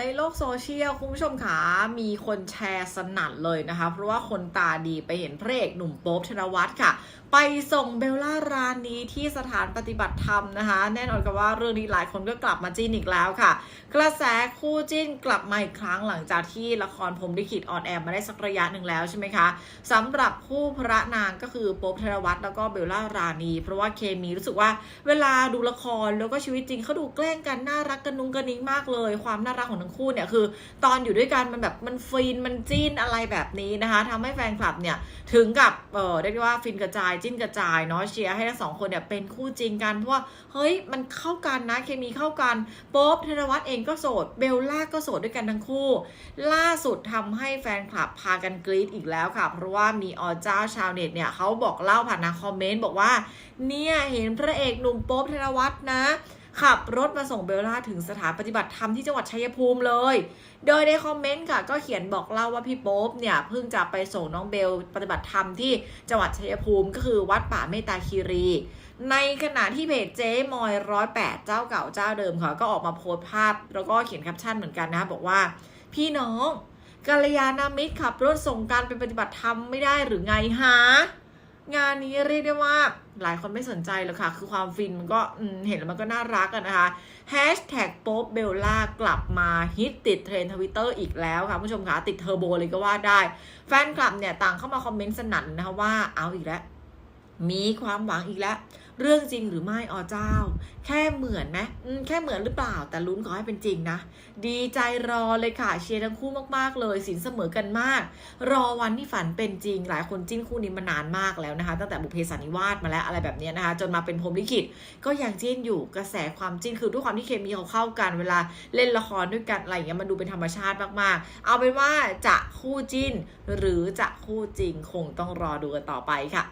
ในโลกโซเชียลคุณผู้ชมขามีคนแชร์สนั่นเลยนะคะ เพราะว่าคนตาดีไปเห็นพระเอกหนุ่มโป๊บธนวัฒน์ค่ะ ไปส่งเบลล่ารานีที่สถานปฏิบัติธรรมนะคะ แน่นอนกับว่าเรื่องนี้หลายคนก็กลับมาจิ้นอีกแล้วค่ะ กระแสคู่จิ้นกลับมาอีกครั้งหลังจากที่ละครพรมลิขิตออนแอร์มาได้สักระยะหนึ่งแล้วใช่ไหมคะสำหรับคู่พระนางก็คือโป๊บธนวัฒน์แล้วก็เบลล่ารานี เพราะว่าเคมีรู้สึกว่าเวลาดูละครแล้วก็ชีวิตจริงเขาดูแกล้งกันน่ารักกันนุงกระนิ้งมากเลย ความน่ารักของทั้งคู่เนี่ยคือ ตอนอยู่ด้วยกันมันแบบมันฟินมันจิ้นอะไรแบบนี้นะคะทำให้แฟนคลับเนี่ยถึงกับเออเรียกว่าฟินกระจายจิ้นกระจายเนาะเชียร์ให้ทั้งสองคนเนี่ยเป็นคู่จริงกันเพราะว่าเฮ้ยมันเข้ากันนะเคมีเข้ากันโป๊บธนวัฒน์เองก็โสดเบลล่าก็โสดด้วยกันทั้งคู่ ล่าสุดทำให้แฟนคลับพากันกรี๊ดอีกแล้วค่ะ เพราะว่ามีอเจ้าชาวเน็ตเนี่ยเขาบอกเล่าผ่านทางคอมเมนต์บอกว่า เนี่ยเห็นพระเอกหนุ่มโป๊บธนวัฒน์นะ ขับรถมาส่งเบลล่าถึงสถานปฏิบัติธรรมที่จังหวัดชัยภูมิเลย โดยในคอมเมนต์ค่ะก็เขียนบอกเล่าว่าพี่โป๊บเนี่ยเพิ่งจะไปส่งน้องเบลปฏิบัติธรรมที่จังหวัดชัยภูมิ ก็คือวัดป่าเมตตาคีรี ในขณะที่เพจเจ๊มอยร้อยแปดเจ้าเก่าเจ้าเดิมค่ะก็ออกมาโพสต์ภาพ แล้วก็เขียนแคปชั่นเหมือนกันนะ บอกว่า พี่น้องกัลยาณมิตรขับรถส่งการไปปฏิบัติธรรมไม่ได้หรือไงฮะานนี้เรียกได้ว่าหลายคนไม่สนใจหรอกค่ะ คือความฟินมันก็เห็นแล้วมันก็น่ารักกันนะคะแฮชแท็กโป๊บเบลล่ากลับมาฮิตติดเทรนทวิตเตอร์อีกแล้วค่ะผู้ชมคะติดเทอร์โบเลยก็ว่าได้ แฟนคลับเนี่ยต่างเข้ามาคอมเมนต์สนั่นนะคะว่าเอาอีกแล้ว มีความหวังอีกแล้ว เรื่องจริงหรือไม่อ๋อเจ้า แค่เหมือนไหมแค่เหมือนหรือเปล่า แต่ลุ้นขอให้เป็นจริงนะ ดีใจรอเลยค่ะ เชียร์ทั้งคู่มากๆเลย สินเสมอกันมาก รอวันที่ฝันเป็นจริง หลายคนจิ้นคู่นี้มานานมากแล้วนะคะ ตั้งแต่บุเพสันนิวาสมาแล้วอะไรแบบนี้นะคะ จนมาเป็นพรมลิขิต ก็ยังจิ้นอยู่กระแสความจิ้นคือด้วยความที่เคมีเขาเข้ากันเวลาเล่นละครด้วยกันอะไรอย่างเงี้ยมันดูเป็นธรรมชาติมากๆ เอาเป็นว่าจะคู่จิ้น หรือจะคู่จริงคงต้องรอดูกันต่อไปค่ะ